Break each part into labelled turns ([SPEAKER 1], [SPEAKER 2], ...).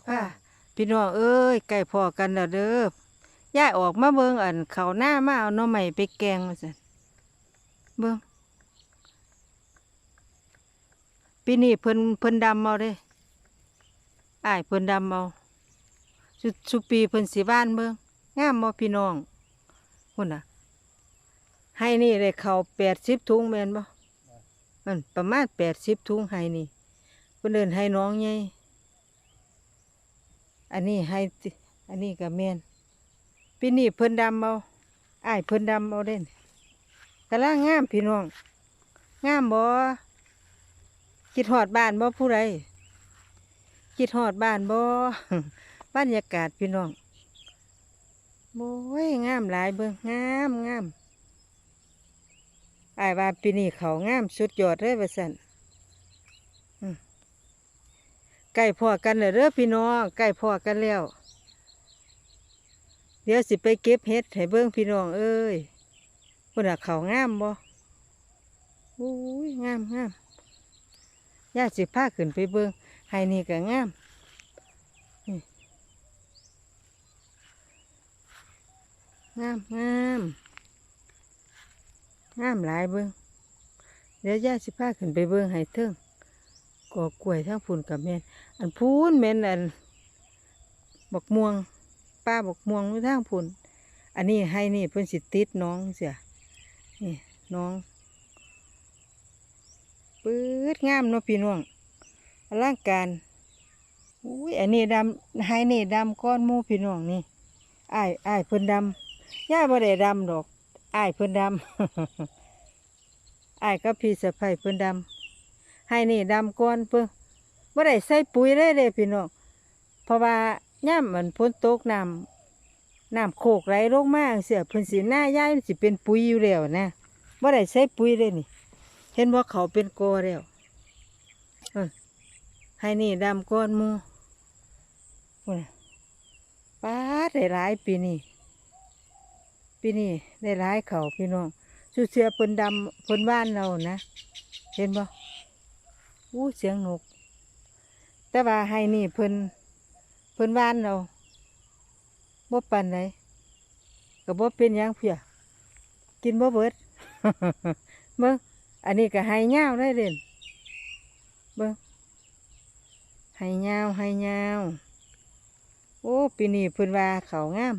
[SPEAKER 1] ยป้าพี่น้องเอ้ยใกล้พอกันแล้วเด้อย่ายออกมาเบิ่งอันเขาวหน้ามาเอาหน่อใหม่ไปแกงมาสั่นเบิ่งปีนี้เพิ่นเพิ่นดำเอาเด้อ้ายเพิ่นดำเอาสุสุปีเพิ่นสิบ้านเบิ่งงามบ่พี่น้องพุ่นน่ะ ให้นี่ได้เขาแปดสิบถุงแม่นบ่มันประมาณแปดสิบถุงให้นี่เพิ่นเดินให้น้องใหญ่ อันนี้ให้อันนี้ก็แม่นปีนี้เพิ่นดำเอาอ้ายเพิ่นดำเอาเด่นกำลังงามพี่น้องงามบ่คิดฮอดบ้านบ่ผู้ใดคิดฮอดบ้านบ่บรรยากาศพี่น้องโอ้ยงามหลายเบิ่งงามงามอายว่าปีนี้เขางามสุดยอดเลยว่าสันอืม ใกล้พอกันแล้วเด้อพี่น้องใกล้พอกันแล้ว เดี๋ยวสิไปเก็บเห็ดให้เบิ่งพี่น้องเอ้ยคนน่ะเขางามบ่อุ้ยงามงามย่าสิพาขึ้นไปเบิ่งให้นี่ก็งามงามงามงามหลายเบิ้งเดี๋ยวย่าสิพาขึ้นไปเบิ้งให้เทิง กอกล้วยทั้งพูนกับแม่นอันพูนแม่นอันบักม่วง ป้าบักม่วงอยู่างพูนอันนี้ให้นี่เพิ่นสิติดน้องเสียนี่น้องปื๊ดงามเนาะพี่น้องอลังการอุ้ยอันนี้ดำให้นี่ดำก้อนมูพี่น้องนี่อ้ายอ้ายเพิ่นดำย่าบ่ได้ดำดอกอ้ายเพิ่นดำอ้ายกับพี่สะใภ้เพิ่นดำ ให้นี่ดำก่อนเพิ่นบ่ได้ใส่ปุ๋ยเลยเด้พี่น้องเพราะว่าย่ามมันพ้นตกน้ำน้ำโคกไหลลงมาจั่งเสียพิ่นสิหน้าย้ายมันสิเป็นปุ๋ยอยู่แล้วนะบ่ได้ใส่ปุ๋ยเลยนี่ เห็นว่าเขาเป็นกอแล้วอให้นี่ดำก้อนมูพุ่นน่ะป้าได้หลายปีนี้ปีนี้ได้ร้ายเขาพี่น้องสุเสียเพิ่นดำเพิ่นบ้านเรานะ เห็นบ่ อู้เสียงนก แต่ว่าให้นี่เพิ่นเพิ่นบ้านเราบ่ปันไหนก็บ่เป็นยังเพียกินบ่เบิดเบิ่งอันนี้ก็ให้ยาวได้เด่นเบิ่งให้ยาวให้ยาวโอ้ปีนี้เพิ่นว่าเขางาม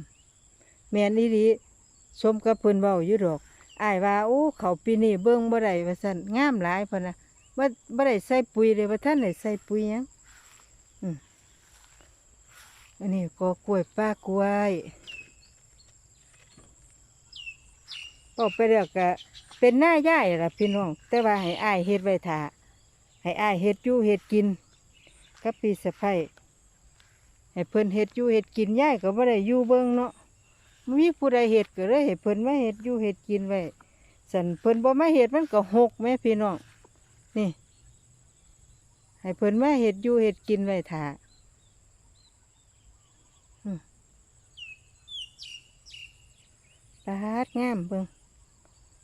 [SPEAKER 1] แม่นอีหลีสมกับเพิ่นเว้าอยู่ดอกอ้ายว่าโอ้เขาปีนี้เบิ่งบ่ได้ว่าซั่นงามหลายเพิ่นน่ะ บ่บ่ได้ใส่ปุ๋ยเลยว่าท่านได้ใส่ปุ๋ยหยังอืมอันนี้ก็กล้วยป้ากล้วยพอไปแล้วก็เป็นหน้าย่ายล่ะพี่น้อง แต่ว่าให้อ้ายเฮ็ดไว้ท่าให้อ้ายเฮ็ดอยู่เฮ็ดกินกับพี่สะใภ้ให้เพิ่นเฮ็ดอยู่เฮ็ดกินย่ายก็บ่ได้อยู่เบิ่งเนาะมีผู้ใดเห็ดก็เลยให้เพิ่นมาเห็ดอยู่เห็ดกินไว้สันเพิ่นบ่มาเห็ดมันก็หกแม่พี่น้อง นี่ ให้เพิ่นมาเห็ดอยู่เห็ดกินไว้ท่าอืมตาดงามเบิ่ง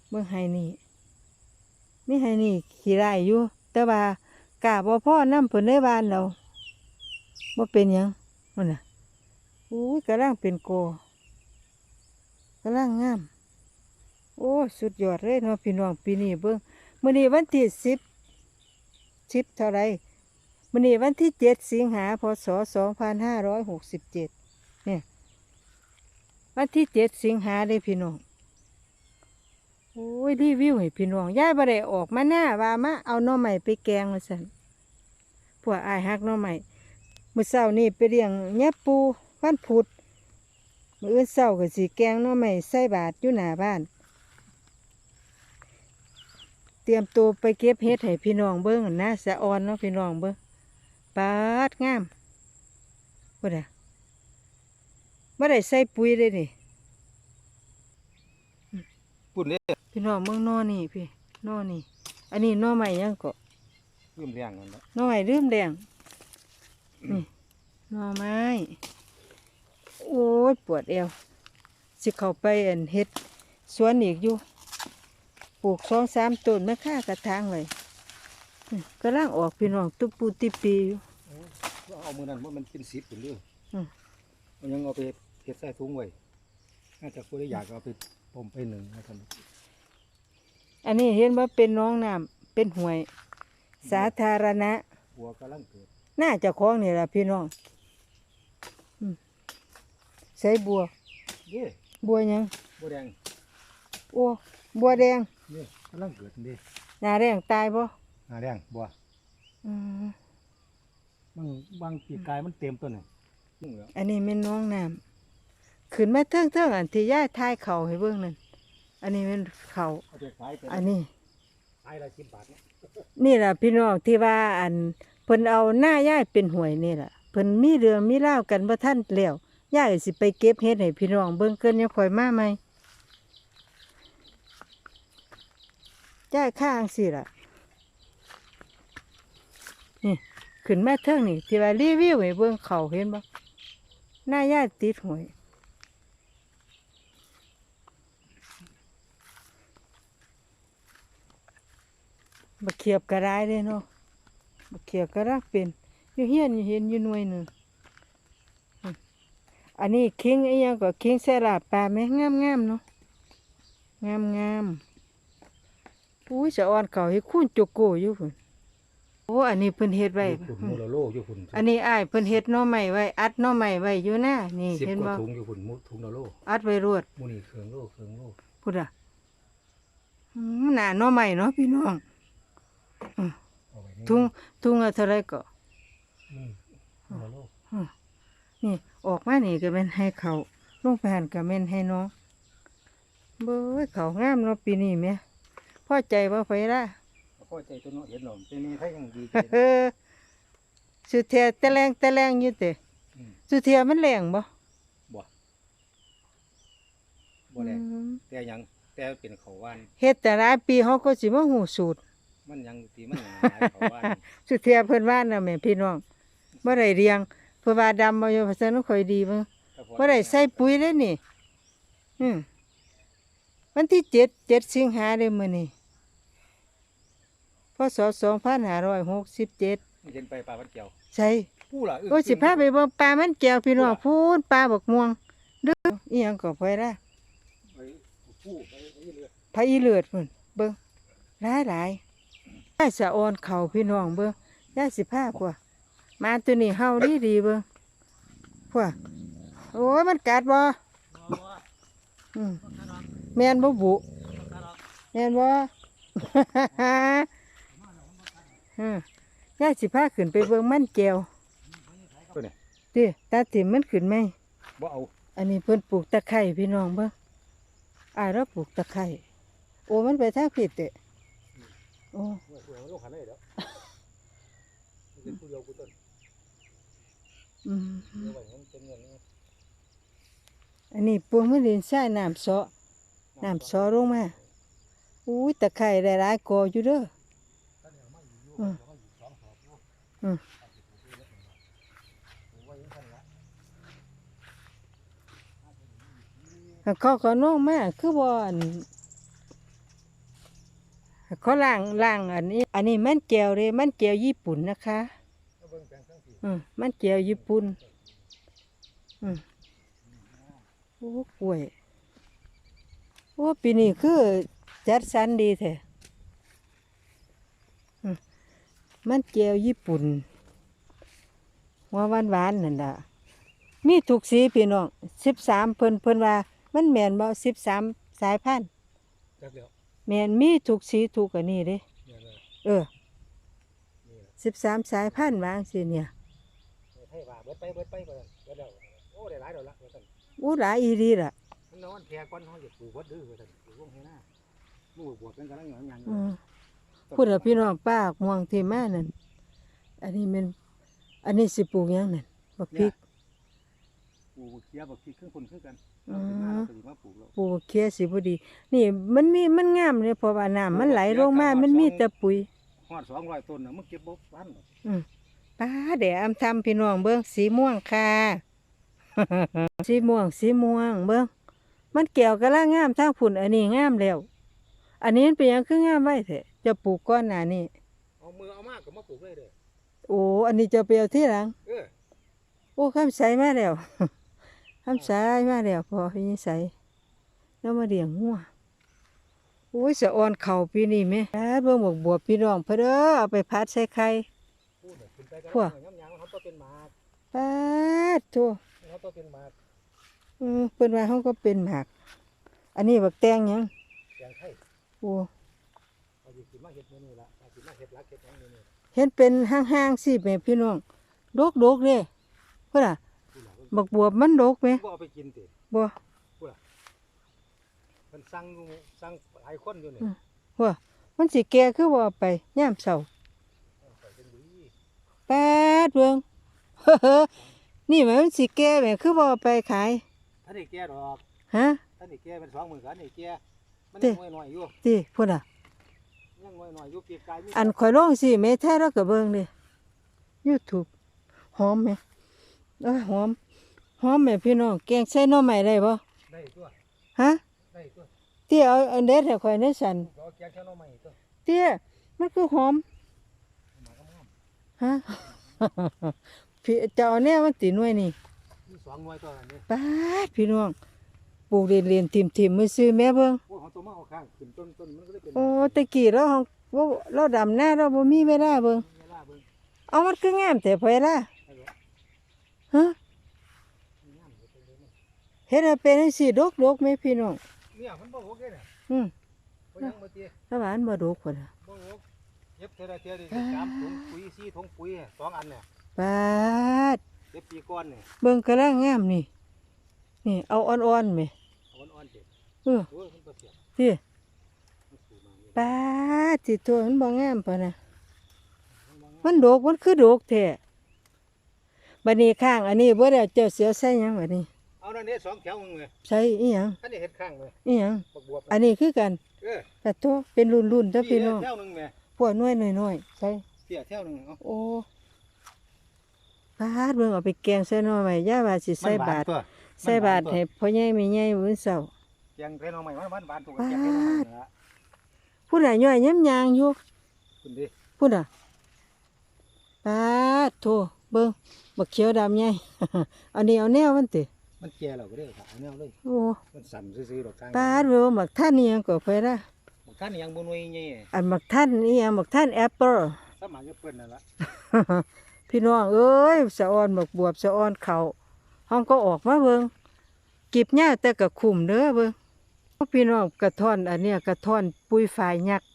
[SPEAKER 1] เบิ่งให้นี่มีให้นี่ขี้ไร่อยู่ แต่ว่ากาบ่พ่อน้ำเพิ่นในบ้านเราบ่เป็นยังมันน่ะอุ้ยกำลังเป็นโกกำลังงาม โอ้ สุดยอดเลยเนาะพี่น้องปีนี้เบิ้งมื้อนี้วันที่สิบ สิบเท่าไรมื้อนี้วันที่เจ็ดสิงหาพศสองพันห้าร้อยหกสิบเจ็ดเนี่ย วันที่เจ็ดสิงหาเด้พี่น้องโอ้ยรีวิวให้พี่น้องย้ายบ่ได้ออกมาหน้าว่ามาเอาน่อใหม่ไปแกงมาสั่นพวกอายฮักน่อใหม่มื้อเช้านี่ไปเลี้ยงแย่ปูวันพุธมื้ออื่นเช้าก็สิแกงน่อไม้ใส่บาตรอยู่หน้าบ้าน ตรียมตัวไปเก็บเห็ดให้พี่น้องเบิ่งหั่นนะสะออนเนาะพี่น้องเบิ่งปาดงามบ่ได้บ่ได้ใส่ปุ๋ยเลยนี่
[SPEAKER 2] ปุ่นเด้
[SPEAKER 1] พี่น้องเบิ่งหนอนี่พี่หนอนี่ อันนี้หนอใหม่ยังก็
[SPEAKER 2] ลืมเลี้ยงนั่นแหละ
[SPEAKER 1] หนอใหม่ลืมแดงนี่หนอไม้ โอ้ยปวดเอวสิเข้าไปอันเฮ็ดสวนอีกอยู่ ปลูกสองสามต้นมะค่ากระถางไว้อื้อกำลังออกพี่น้องตุบปูติปีอยู่
[SPEAKER 2] เอามือนั้นว่ามันเป็นสิบพุ่นเด้อ
[SPEAKER 1] อืม
[SPEAKER 2] มันยังเอาไปเฮ็ดใส่ถุงไว้น่าจะผู้ใดอยากก็เอาไปต้มไปหนึ่งนะครับ
[SPEAKER 1] อันนี้เห็นว่าเป็นหน้องน้ำเป็นห้วย สาธารณะ
[SPEAKER 2] บัวกำลังเกิด
[SPEAKER 1] น่าจะคล้องนี่ล่ะพี่น้องอืมใส่บัว
[SPEAKER 2] เด้
[SPEAKER 1] บัวหยัง
[SPEAKER 2] บัวแดง
[SPEAKER 1] โอ้ บัวแดง
[SPEAKER 2] นี่กำลังเกิดเด้
[SPEAKER 1] หน้าแรงตายบ่
[SPEAKER 2] หน้าแดงบัว
[SPEAKER 1] อืม
[SPEAKER 2] บางบางปีกายมันเต็มต้นนี่นี่เหรอ
[SPEAKER 1] อันนี้แม่นหน้องน้ำขึ้นมาเทิงเทิงๆอันที่ย่าทายเขาให้เบิ่งนั่นอันนี้เป็นเขา
[SPEAKER 2] เอาไปขายไป
[SPEAKER 1] อันนี้
[SPEAKER 2] ขายละสิบบาทเนี่ย
[SPEAKER 1] นี่ล่ะพี่น้องที่ว่าอันเพิ่นเอาหน้าย่ายเป็นหวยนี่ล่ะเพิ่นมีเรื่องมีเล่าวกันบ่ทันแล้วย่ายสิไปเก็บเฮ็ดให้พี่น้องเบิ่งเกินยังค่อยมาใหม่ ย่ายข้างสิล่ะ นี่ ขึ้นมาเทิงนี่ที่ว่ารีวิวให้เบิ่งเขาเห็นบ่หน้าย่าติดหวยบ่เขียบกระไรเด้เนาะบ่เขียบกระรักเป็นอยู่เฮียนอยู่เห็นอยู่หน่วยหนึ่งอันนี้คิงอีหยังก็คิงใส่ลาปลาแม่งามๆเนาะงามๆ อุ้ยสะอ่อนเขาให้คุณโจโกอยู่พุ่นโอ้อันนี้เพิ่นเฮ็ดไว้
[SPEAKER 2] อยู่คุณมูลโลอยู่คุณ
[SPEAKER 1] อันนี้อ้ายเพิ่นเฮ็ดหน่อไม้ไว้ อัดหน่อไม้ไว้อยู่นะนี่
[SPEAKER 2] สิบ
[SPEAKER 1] เห็น
[SPEAKER 2] กว่า
[SPEAKER 1] บ่
[SPEAKER 2] ถุงอยู่คุณมุถุงละโล
[SPEAKER 1] อัดไว้รวด
[SPEAKER 2] มูนี่เครื่องโลเครื่องโล
[SPEAKER 1] พุ่นอะอืมหน้าหน่อไม้เนาะพี่น้อง
[SPEAKER 2] เอาไว้นี่
[SPEAKER 1] ทุงทุงละเท่าไหรก็
[SPEAKER 2] นี่ถุงละโล
[SPEAKER 1] นี่ออกมานี่ก็เป็นให้เขาลงไปหันก็เป็นให้น้องเบ้ยเขางามเนาะปีนี้แม่ พอใจบ่ไปละ
[SPEAKER 2] แล้วก็ใจตัวเน้องเห็นหนอมเป็นนี่ให้ยังดี
[SPEAKER 1] เออสุเทียแตะแรงแตะแรงอยู่เตะ
[SPEAKER 2] อืม
[SPEAKER 1] สุเทียมันแรงบ่
[SPEAKER 2] บ่บ่แรง
[SPEAKER 1] อืม
[SPEAKER 2] แต่ยังแต่เป็นเขาวาน
[SPEAKER 1] เฮ็ดแต่หลายปีเขาก็สิมาหูสูตร
[SPEAKER 2] มันยังตีมันยังหลายเขาวาน
[SPEAKER 1] สุเทียเพิ่นว่าน่ะแม่พี่น้องบ่ได้เรียงเพิ่นว่าดำบ่อยู่เพราะฉะนั้นค่อยดีเบิ่งบ่ได้ใส่ปุ๋ยเลยนี่ อืมวันที่เจ็ดเจ็ดสิงหาเด้อมื้อนี้ พศสองพันห้าร้อยหกสิบเจ็ด
[SPEAKER 2] เห็นไปปลาพันเกี่ยว
[SPEAKER 1] ใช่
[SPEAKER 2] ผู้ล่ะ
[SPEAKER 1] โอ้สิพาไปเบิ่งปลามันแก้วพี่น้องพูนปลาบักม่วงเด้ออีหยังก็ไปละ
[SPEAKER 2] ไปผู้ไปไปเรือ
[SPEAKER 1] พระอีเลือดพุ่นเบิ่งหลายหลายได้สะออนเข่าพี่น้องเบิ่งได้สิพาพวกมาตัวนี้เฮาดีดีๆเบิ่งพวกโอ้ยมันกัดบ่อืมแม่นบ่บุแม่นบ่ อืมยายสิพาขึ้นไปเบิ่งมันแก้ว
[SPEAKER 2] ตัวนี้
[SPEAKER 1] ติตาติมมันขึ้นไหม
[SPEAKER 2] บ่เอา
[SPEAKER 1] อันนี้เพิ่นปลูกตะไคร้พี่น้องเบิ่งอ้ายเราปลูกตะไคร้โอ้มันไปทางผิดเด้โอ้
[SPEAKER 2] เมื่อเราโลกขันได้แล้วเป็นผู้เดียวกูต้น
[SPEAKER 1] อืม
[SPEAKER 2] เดี๋ยวไว้มันเป็นเงินนี่
[SPEAKER 1] อันนี้ปวงมันดินทรายน้ำเสาะน้ำเสาะลงมาอุ้ยตะไคร้หลายๆกออยู่เด้ออืม อืมเขาก็น้องแมาคือบ่อันเขาล่างล่างอันนี้ อันนี้มันแก้วเลยมันแก้วญี่ปุ่นนะคะอืมมันแก้วญี่ปุ่นอืมโอ้กล้วยโอ้ปีนี้คือจัดสรรดีแท้อืม มันแก้วญี่ปุ่นหัว่าหวานหวานๆนั่นล่ะมีถูกสีพี่น้องสิบสามเพิ่นเพิ่นว่า มันแมนบ่สิบสามสายพันธุ์
[SPEAKER 2] จักแล้ว
[SPEAKER 1] แมนมีถูกสีถูกอันนี้เด้
[SPEAKER 2] เนี่ยเลย
[SPEAKER 1] เออ
[SPEAKER 2] นี่แหละ
[SPEAKER 1] สิบสามสายพันธุ์วาจังสิเนี่ย
[SPEAKER 2] ให้ว่าเบิดไปเบิดไปเบิดเบิดแล้วโอ้ได้หลายดอกละว่าซั่น
[SPEAKER 1] อู้หลายอีดีล่ะ
[SPEAKER 2] มันนอนแพรก่อนเฮาจะปลูกวัดดื้อว่าซั่นปลูกวงให้หน้าหมู่บวชกันกำลังหยังหยัง
[SPEAKER 1] อืม พูดกับพี่น้องป้าม่วงที่มานั่นอันนี้มันอันนี้สิปลูกหยังนั่นบักพริก
[SPEAKER 2] ปลูกเคียบักพริกครึ่งคนครึ่งกัน
[SPEAKER 1] อื
[SPEAKER 2] เรา
[SPEAKER 1] ม
[SPEAKER 2] ถึงมาเราถึงมาปลูกแล้ว
[SPEAKER 1] ปลูกเคียสิบ่ดี นี่มันมีมันงามเลยเพราะว่าน้ำมันไหลลงมา มันมีแต่ปุ๋ย
[SPEAKER 2] ฮอด200ต้นน่ะมันเก็บบ่ทันหรอก
[SPEAKER 1] ป้าเดี๋ยวอำทำพี่น้องเบิ่งสีม่วงค่ะ สีม่วงสีม่วงเบิ่งมันแก้วกะละงามทางผุ่นอันนี้งามแล้ว อันนี้มันเป็นหยังคืองามไว้แท้จะปลูกก้อนหน้านี้
[SPEAKER 2] เอามือเอามากก็มาปลูกเลยเด้อ
[SPEAKER 1] โอ้อันนี้จะไปเอาที่หลัง
[SPEAKER 2] เออ
[SPEAKER 1] โอ้ข้ามใสมาแล้ว ข้ามใสมาแล้วพอพี่ใสแล้วมาเลี้ยงงัวโอ้ยสะออนเข่าปีนี้แม่แอดเบิ่งบอกบวบพี่น้องเพอเด้อเอาไปพัดใส่ไข่
[SPEAKER 2] พูดเนี่ยขึ้นไปกัน
[SPEAKER 1] พวก
[SPEAKER 2] ย้ำยังเขาต้องเป็นหมาก
[SPEAKER 1] ปาดโทั่ว
[SPEAKER 2] เขาต้องเป็นหมาก
[SPEAKER 1] อือเพิ่นว่าเขาก็เป็นหมาก อันนี้บักแตงหยัง
[SPEAKER 2] แกงไทย
[SPEAKER 1] โอ้
[SPEAKER 2] เขาจะกินมาเห็ดเมนูละเขากินมาเห็ดรักเห็ดหยังเมนู
[SPEAKER 1] เห็นเป็นห้างๆสิแม่พี่น้องดกๆเด้เพิ่นน่ะ
[SPEAKER 2] ที่หลัง
[SPEAKER 1] บักบวบมันดกไหม
[SPEAKER 2] บ่เอาไปกินติ
[SPEAKER 1] บ่
[SPEAKER 2] มันสั่งอยู่สั่งหลายคนอยู่นี่
[SPEAKER 1] ว่ามันสิแก่คือบ่เอาไปยามเช้า
[SPEAKER 2] ใส่เป็นบุย
[SPEAKER 1] แปดเบิ่ง นี่แหมมันสิแก่แหมคือบ่เอาไปขาย
[SPEAKER 2] ท่านนี่แก่ดอก
[SPEAKER 1] ฮะ
[SPEAKER 2] ท่านนี่แก่เป็นสองหมื่นกันนี่แก่ มัน
[SPEAKER 1] เด้
[SPEAKER 2] ยังน้อยๆอยู่
[SPEAKER 1] ติพุ่นน่ะ
[SPEAKER 2] ยังน้อยๆอยู่ปีกายมี
[SPEAKER 1] อันข่อยลองสิแม่แท้แล้วก็เบิ่งดิ YouTube หอมไหมเอ้ยหอม หอมแม่พี่น้อง แกงใส่หน่อไม้ได้บ่
[SPEAKER 2] ได้ตัว
[SPEAKER 1] ฮะ
[SPEAKER 2] ได้ตัว
[SPEAKER 1] เตี้ยเอาอันเด็ดให้ข่อยในสัน
[SPEAKER 2] เราแกงเช้าน้องใหม่ตัว
[SPEAKER 1] เตี้ยมันคือหอม
[SPEAKER 2] หมากงาม
[SPEAKER 1] ฮะ พี่เจ้าเอาแน่มันติหน่วยนี่
[SPEAKER 2] มีสองหน่วยตัวอันนี้
[SPEAKER 1] ป้าดพี่น้อง ปลูกเรียนเรียนทิมทิมมือซื้อแม่เบิ่ง
[SPEAKER 2] โอ้ของตัวมาเอาข้างขึ้นต้นต้นมันก็ได้เป็น
[SPEAKER 1] โอ้ตะกี้เราของบ่เราดำหน้าเราบ่มีเวลาเบิ่ง
[SPEAKER 2] เวลาเบิ่ง
[SPEAKER 1] เอามันคืองามแต่พอละ
[SPEAKER 2] ได้บ่
[SPEAKER 1] ฮะ
[SPEAKER 2] งามเลยเป็นเลยมัน
[SPEAKER 1] เฮ็ดให้เป็นจังซี่ดกๆแม่พี่น้อง
[SPEAKER 2] เนี่ยมันบ่โอเคเนี่ย
[SPEAKER 1] อืม
[SPEAKER 2] บ่ยังบ่เตี้ย
[SPEAKER 1] ถ้าหวานบ่ดกพุ่นน่ะ
[SPEAKER 2] บ่โอเย็บเท่าไรเท่าไรสามถุงปุ๋ยสี่ถุงปุ๋ยสองอันเนี่ย
[SPEAKER 1] ปาด
[SPEAKER 2] เย็บปีก้อนเนี่ย
[SPEAKER 1] เบิ่งกำลังงามนี่ นี่เอาอ่อนๆแม่
[SPEAKER 2] อ่อนๆเด็ด
[SPEAKER 1] เออ
[SPEAKER 2] โอ้ยมันก็เสียบ
[SPEAKER 1] ที่
[SPEAKER 2] มันสูงมาเนี่ย
[SPEAKER 1] ปาดสิตัวมันบ่งามปานน่ะ
[SPEAKER 2] มันบ่งาม
[SPEAKER 1] มันดกมันคือดกแท้บัดนี้ข้างอันนี้บ่ได้เจ้าเสือใส่หยังบัดนี้
[SPEAKER 2] เอานั่นเนี่ยสองแถวมึงเลย
[SPEAKER 1] ใส่อีหยัง
[SPEAKER 2] อันนี้เห็ดข้างเลย
[SPEAKER 1] อีหยัง
[SPEAKER 2] บักบวบ
[SPEAKER 1] อันนี้คือกัน
[SPEAKER 2] เออ
[SPEAKER 1] แต่ตัวเป็นรุ่นๆเด้อพี่น้อง
[SPEAKER 2] แถวหนึงแม่
[SPEAKER 1] พวกน้อยน้อยๆใส่
[SPEAKER 2] เตี้ยแถวหนึงเอา
[SPEAKER 1] โอ้ปาดเบิ่งเอาไปแกงใส่หน่อไม้ย่าว่าสิใส่บาท
[SPEAKER 2] ตัว
[SPEAKER 1] ใส่บาทให้พ่อใหญ่แม่ใหญ่มื้อเช้า
[SPEAKER 2] แกงใส่หน้องใหม่มันหวานตัวกับแกงใส่หน้องใหม่นั่นละ
[SPEAKER 1] ผู้ใดย่อยย้ำยางอยู่
[SPEAKER 2] คุณดิ
[SPEAKER 1] ผู้น่ะปาดโทเบิ่งบักเขียวดำใหญ่ เอานี่เอาแนวมันติ
[SPEAKER 2] มันแก่แล้วก็ได้ค่ะเอาแนวเลย
[SPEAKER 1] โอ้
[SPEAKER 2] มันสั่นซื่อๆดอกกลาง
[SPEAKER 1] ปาดเบิ่งบักท่านนี่ยังก็ไปละ
[SPEAKER 2] บางท่านยังบ่หน่วยใหญ่
[SPEAKER 1] อันบักท่านนี่ยังบักท่านแอปเปิล
[SPEAKER 2] สมัครจะเปิ้นนั่นละ
[SPEAKER 1] พี่น้องเอ้ยสะออนบักบวบสะออนเขา ห้องก็ออกมาเบิงกิบหญ้าแต่ก็คุ้มเด้อเบิงพี่น้องกระท่อนอันเนี้ยกระท่อนปุยฝายยักษ์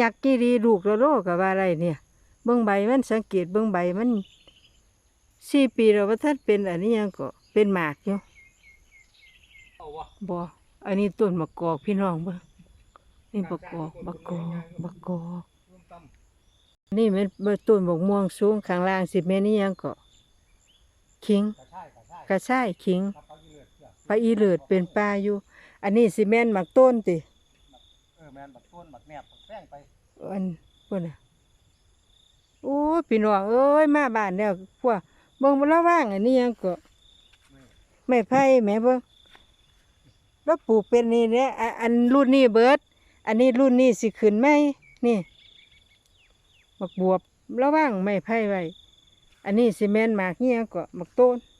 [SPEAKER 1] ยักษ์กี่ดีลูกละโลกกับว่าอะไรเนี่ยเบิ่งใบมันสังเกตเบิ่งใบมันสี่ปีแล้วว่าท่านเป็นอันนี้ยังก็เป็นหมากอยู่
[SPEAKER 2] เอ
[SPEAKER 1] อันนี้ต้นมะกอกพี่น้องเบิ่งนี่มะกอกมะกอกมะกอกนี่มันเป็นต้นบกม่วงสูงข้างล่างสิแม่นี่ยังก็ขิง
[SPEAKER 2] กระชายกระชาย
[SPEAKER 1] กระชายขิง
[SPEAKER 2] กับปลาอีเลือดจ้ะ
[SPEAKER 1] ปลาอีเลือดเป็นปลาอยู่ อันนี้สิแม่นหมักต้นติ
[SPEAKER 2] เออแม่นบักต้นบักแหนบบักแป้งไป
[SPEAKER 1] อันพุ่นน่ะโอ้ยพี่น้องเอ้ยมาบ้านแล้วพวกเบิ่งบ่ละว่างอันนี้ยังก็ไม่ไผ่แหม่เบิ่งแล้วปลูกเป็นนี่แหละอะอันรุ่นนี้เบิด อันนี้รุ่นนี้สิขึ้นไหมนี่บักบวบระว่างไม่ไผ่ไว้อันนี้สิแม่นหมากเงี้ยก็บักต้น
[SPEAKER 2] แม่น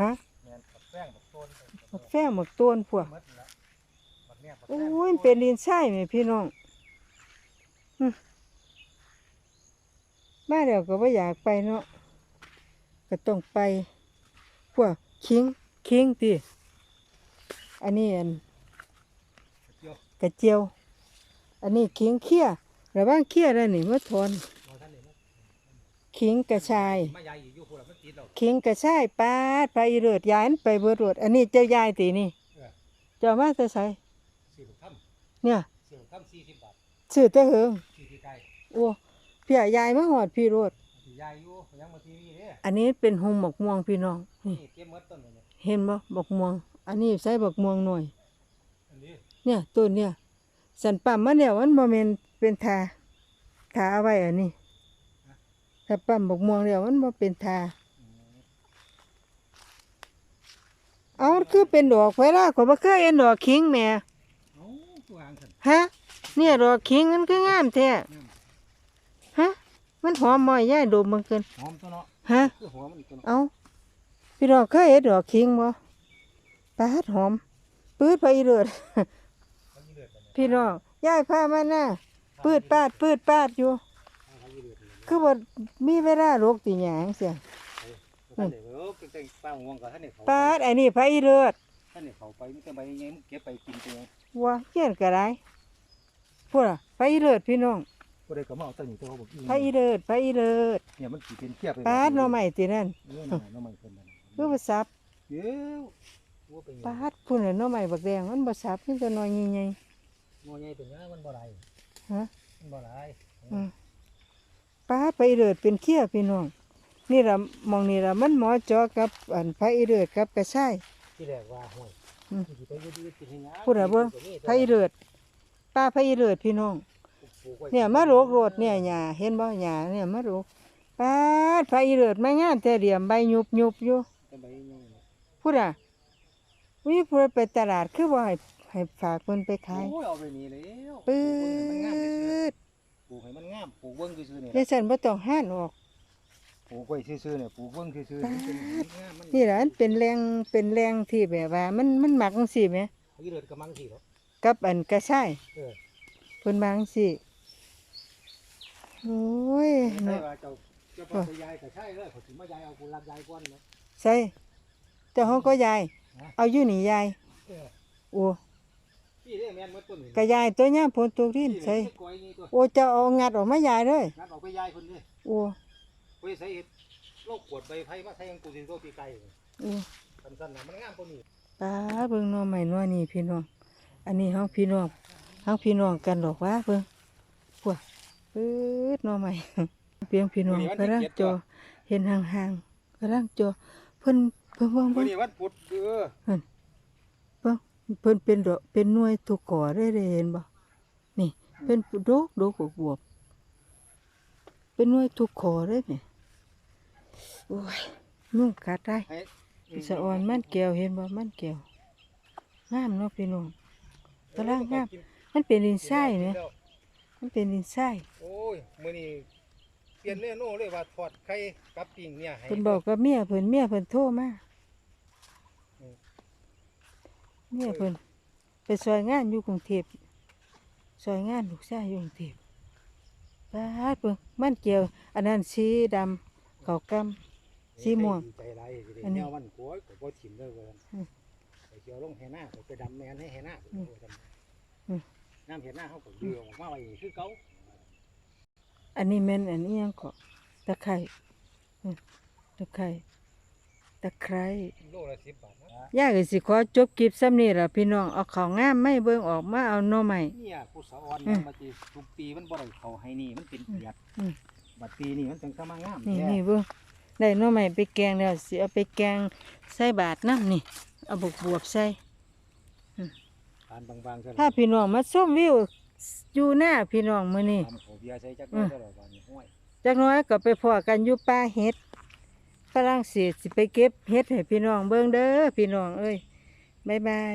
[SPEAKER 1] ฮะ
[SPEAKER 2] แม่นบักแป้งบักต้น
[SPEAKER 1] บักแฟ้งบักต้นพวก
[SPEAKER 2] หมดนั่นละบักแหนบบัก
[SPEAKER 1] โอ้
[SPEAKER 2] แป้ง
[SPEAKER 1] ยมันเป็นดินทรายไหมพี่น้องหึมาเดี๋ยวก็บ่อยากไปเนาะก็ต้องไปพวกคิงคิงติอันนี้อัน
[SPEAKER 2] เจียว
[SPEAKER 1] กระเจียว อันนี้คิงเขี้ยระว่างเขี้ยแล้วนี่มาทน
[SPEAKER 2] บ่ทันได้นะ
[SPEAKER 1] คิงกระชาย
[SPEAKER 2] มายายอยู่พุ่นละมันติดแล้ว
[SPEAKER 1] คิงกระชายปาดไปอีเลือดยายมันไปเบิดรดอันนี้เจ้ายายตีนี่
[SPEAKER 2] เออ
[SPEAKER 1] เจ้ามาแต่ไส
[SPEAKER 2] สี่บักถ้
[SPEAKER 1] เนี่ยำ
[SPEAKER 2] สี่บักถ้ำสี่สิบบาท
[SPEAKER 1] ซื้อแต่เหิง
[SPEAKER 2] สี่ที่ไก่
[SPEAKER 1] โอ้พี่ยายมาหอดพี่รถ
[SPEAKER 2] ที่ยายอยู่ยังมาทีวีเด้
[SPEAKER 1] อันนี้เป็นหุมบักม่วงพี่น้องนี่
[SPEAKER 2] นี่เก็บหมดต้นเลยเนี่ย
[SPEAKER 1] เห็นบ่บักม่วง อันนี้ใส่บักม่วงหน่อย
[SPEAKER 2] อันนี้
[SPEAKER 1] เนี่ยต้นเนี่ยสันปั๊มมาแล้วมันบ่แม่นเป็นทาทาเอาไว้อันนี้ ถ้าปั๊มบักม่วงแล้วมันบ่เป็นทา
[SPEAKER 2] อืม
[SPEAKER 1] เอามันคือเป็นดอกไว้ล่ะก็บ่เคยเห็นดอกคิงแหม่
[SPEAKER 2] เอ้าตัวอ่างซั่น
[SPEAKER 1] ฮะ เนี่ยดอกคิงมันคืองามแท้
[SPEAKER 2] อืม
[SPEAKER 1] ฮะ มันหอมมอยย่ายดมมันเกิน
[SPEAKER 2] หอมตัวเนาะ
[SPEAKER 1] ฮะ
[SPEAKER 2] คือหอมมันตัวเนาะ
[SPEAKER 1] เอาพี่น้องเคยเห็นดอกคิงบ่ปาดหอมปืดไปอีเลือด
[SPEAKER 2] เขายี่เลือดกันเนี่ย
[SPEAKER 1] พี่น้องย่ายพามาหน้าปืดปาดปืดปาดอยู่ คือว่ามีเวลาโรคติหยังเสีย
[SPEAKER 2] ท่านเดี๋ยวเออเป็นป้าห่วงกับท่านเนี่เขา
[SPEAKER 1] ปาดอันนี้พระอีเลือด
[SPEAKER 2] ท่านเนี่ยเขาไปมันจะไปยังไงมันเก็บไปกินตัว
[SPEAKER 1] ว่าเฮียนก็ได้พูดอะพระอีเลือดพี่น้อง
[SPEAKER 2] ก็ได้ก็มาเอาตัวนี้ตัวเขาบอกอี
[SPEAKER 1] พระอีเลือดพระอีเลือด
[SPEAKER 2] เนี่ยมันกี่เป็นเทียบไป
[SPEAKER 1] ปาดหน่อใหม่ตินั่น
[SPEAKER 2] เออหน่อหน่อใหม่เพิ่นนั่น
[SPEAKER 1] คือบ่ซับ
[SPEAKER 2] เดี๋ยวป็น
[SPEAKER 1] ปาดพุ่นน่ะหน่อใหม่บักแดงมันบ่ซับมีแต่หน่อยใหญ่
[SPEAKER 2] งอใหญ่เป็นยังมันบ่ไร
[SPEAKER 1] ฮะ
[SPEAKER 2] มันบ่ไร
[SPEAKER 1] อืม ปาดพระอีเลือดเป็นเขี้ยพี่น้องนี่ล่ะหมองนี่ล่ะมันเหมอเจอกับอันพระอีเลือดกับกระชาย
[SPEAKER 2] ที่แรกว่าห่วย
[SPEAKER 1] อืม
[SPEAKER 2] สิไปอยู่ดีกินให้งาม
[SPEAKER 1] พูดอะเบิ่งพระอีเลือดป้าพระอีเลือดพี่น้อง
[SPEAKER 2] ปลูกไว้
[SPEAKER 1] เนี่ยมาโรกโรดเนี่ยหญ้าเห็นบ่หญ้าเนี่ยมาโรกปาดพระอีเลือดมางามแต่เหลี่ยมใบยุบยุบอยู่
[SPEAKER 2] จะไปยังไงเนี่ย
[SPEAKER 1] พูดอะวิพูดไปตลาดคือบ่ให้ให้ฝากเพิ่นไปขาย
[SPEAKER 2] โอ้ยเอาไปนี่แล้ว
[SPEAKER 1] ปื
[SPEAKER 2] ปลูกให้มันงามซื่อๆปลูกให้มันงามป
[SPEAKER 1] ด
[SPEAKER 2] ปลูกเบิ้งซื่อๆเนี่ย
[SPEAKER 1] ยายสันบ่ต้องห้านออก
[SPEAKER 2] ปลูกไว้ซื่อๆเนี่ยปลูกเบิ้งซื่อๆมันเป็นงามมัน
[SPEAKER 1] นี่ล่ะมันเป็นแรงเป็นแรงที่แบบว่า มันมันมักจังซี่แหม
[SPEAKER 2] เขาอีเลือดกำมังสิเนาะ
[SPEAKER 1] กับอันกระชาย
[SPEAKER 2] เออ
[SPEAKER 1] เพิ่นมาจังซี่โอ้ย
[SPEAKER 2] ใช่
[SPEAKER 1] เนาะ
[SPEAKER 2] ว่าเจ้าเจ้าพ่อไปยายก็ใช่เลยเขาถึงมายายเอากูรับยายก่อนเนาะ
[SPEAKER 1] ใส่เจ้าเฮาก็ยาย
[SPEAKER 2] ฮะ
[SPEAKER 1] เอาอยู่นี่ยาย
[SPEAKER 2] เออ
[SPEAKER 1] โอ้
[SPEAKER 2] พี่เด้แม่นหมดต้นนี่
[SPEAKER 1] กะยายตัวย่ามฝนตกดิน
[SPEAKER 2] พี่
[SPEAKER 1] ใส่
[SPEAKER 2] เด้ก้อยนี่ตัว
[SPEAKER 1] โอ้เจ้าเอางัดออกมายายเลย
[SPEAKER 2] งั้นเอาไปยายคนนี้
[SPEAKER 1] โอ้
[SPEAKER 2] ไปใส่เห็ดโรคปวดใบไผ่มาใส่ยังกูสิโรคปีไก่
[SPEAKER 1] โอ้
[SPEAKER 2] สั้นๆน่ะมันงามกว่านี้
[SPEAKER 1] ตาเบิ่งหน้อใหม่น้อนี่พี่น้อง อันนี้ห้องพี่น้องห้องพี่น้องกันดอกว่าเบิ่งพวกปื๊ดหน้อใหม่ เพียงพี่น้องกำลังจอเห็นห่างๆกำลังจอเพิ่นเพิ่นเบิ่ง
[SPEAKER 2] วั
[SPEAKER 1] เบิ่
[SPEAKER 2] น
[SPEAKER 1] ง
[SPEAKER 2] นี้วันพุธเด้อ
[SPEAKER 1] เบิ่งเพิ่นเป็นดอกเป็นหน่วยทุกก่อได้เลยเห็นบ่นี่เป็นดอกดอกบวบๆเป็นหน่วยทุกขอได้แหมโอ้ยนุ่งกัดได้
[SPEAKER 2] ให้
[SPEAKER 1] สะออนมันแก้วเห็นบ่มันแก้วงามเนาะพี่น้องกำลังงามมันเป็นดินทรายเนี่ยมันเป็นดินทราย
[SPEAKER 2] โอ้ยมื้อนี้เปลี่ยนเมนูเลยว่าทอดไข่กับปิ้งเนี่ยให้
[SPEAKER 1] เพิ่นบอกกับเมียเพิ่นเมียเพิ่นโทรมา
[SPEAKER 2] อืม
[SPEAKER 1] เมียเพิ่นไปซอยงานอยู่กรุงเทพซอยงานลูกชายอยู่กรุงเทพปาดเบิ่งมันแก้วอันนั้นสีดำขาวกำสีม่วง
[SPEAKER 2] ใจร้ายสิได้
[SPEAKER 1] อันนี้
[SPEAKER 2] แนวมันโกยก็บ่ถิ่มเด้อว่าซั่น
[SPEAKER 1] อืม
[SPEAKER 2] ไปเกี่ยวลงแห่หน้าไปดำแมนให้แห่หน้า
[SPEAKER 1] อืม
[SPEAKER 2] ว่าซั่น
[SPEAKER 1] อืม
[SPEAKER 2] น้ำเห็ดหน้าเขาก็เดือออกมาไว้คือเก่า
[SPEAKER 1] อันนี้แม่นอันนี้ยังก็ตะไคร้อืมตะไคร้ ตะไคร้
[SPEAKER 2] โลละ10บาทนะ
[SPEAKER 1] ย่าก็สิขอจบคลิปซ้ำนี้ล่ะพี่น้องเอาของงามไม่เบิ่งออกมาเอาหน่อใหม่
[SPEAKER 2] เนี่ยผู้สะออน
[SPEAKER 1] อืม
[SPEAKER 2] มาจีทุกปีมันบ่ได้เขาให้นี่มันเป็นเปียก
[SPEAKER 1] อืม
[SPEAKER 2] บัดปีนี่มันจังสมางาม
[SPEAKER 1] นี่
[SPEAKER 2] แท้
[SPEAKER 1] นี่เบิ่งได้หน่อใหม่ไปแกงแล้วสิเอาไปแกงใส่บาทน้ำนี่เอาบวบบวบใส่
[SPEAKER 2] ทานบางๆเท่า
[SPEAKER 1] ถ้า
[SPEAKER 2] นั้น
[SPEAKER 1] พี่น้องมาชมวิวอยู่หน้าพี่น้องมื้อนี้
[SPEAKER 2] ทำเขาเบียร์ใส่จักหน้อยตลอดวันนี้ห้วย
[SPEAKER 1] จักหน้อยก็ไปพอกันอยู่ป่าเห็ด ฝรั่งเศสสิไปเก็บเฮ็ดให้พี่น้องเบิ่งเด้อพี่น้องเอ้ยบ๊ายบาย